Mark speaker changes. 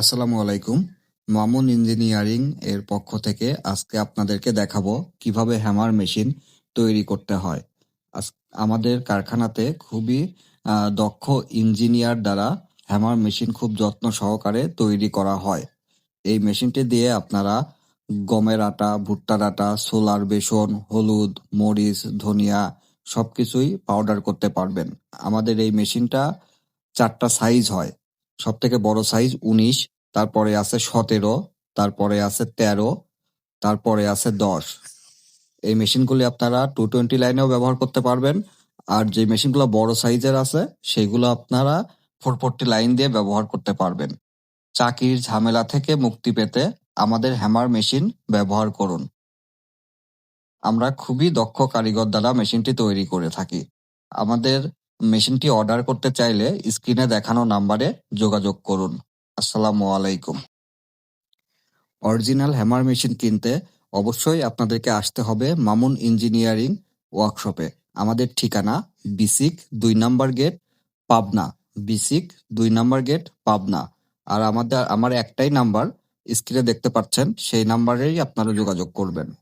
Speaker 1: আসসালামু আলাইকুম। মামুন ইঞ্জিনিয়ারিং এর পক্ষ থেকে আজকে আপনাদেরকে দেখাবো কীভাবে হ্যামার মেশিন তৈরি করতে হয়। আমাদের কারখানাতে খুবই দক্ষ ইঞ্জিনিয়ার দ্বারা হ্যামার মেশিন খুব যত্ন সহকারে তৈরি করা হয়। এই মেশিনটি দিয়ে আপনারা গমের আটা, ভুট্টার আটা, সোলার বেসন, হলুদ, মরিচ, ধনিয়া সবকিছুই পাউডার করতে পারবেন। আমাদের এই মেশিনটা চারটা সাইজ হয়। সব থেকে বড় সাইজ উনিশ, তারপরে আছে সতেরো, তারপরে আছে তেরো, তারপরে আছে দশ। এই মেশিনগুলি আপনারা টু টোয়েন্টি লাইনেও ব্যবহার করতে পারবেন। আর যে মেশিনগুলো বড় সাইজের আছে, সেগুলো আপনারা ফোর ফোরটি লাইন দিয়ে ব্যবহার করতে পারবেন। চাকির ঝামেলা থেকে মুক্তি পেতে আমাদের হ্যামার মেশিন ব্যবহার করুন। আমরা খুবই দক্ষ কারিগর দ্বারা মেশিনটি তৈরি করে থাকি। আমাদের মেশিনটি অর্ডার করতে চাইলে স্ক্রিনে দেখানো নাম্বারে যোগাযোগ করুন। আসসালামু আলাইকুম। অরিজিনাল হ্যামার মেশিন কিনতে অবশ্যই আপনাদেরকে আসতে হবে মামুন ইঞ্জিনিয়ারিং ওয়ার্কশপে। আমাদের ঠিকানা বিসিক দুই নাম্বার গেট, পাবনা। বিসিক দুই নাম্বার গেট, পাবনা। আর আমাদের, আমার একটাই নাম্বার, স্ক্রিনে দেখতে পাচ্ছেন, সেই নাম্বারেই আপনারা যোগাযোগ করবেন।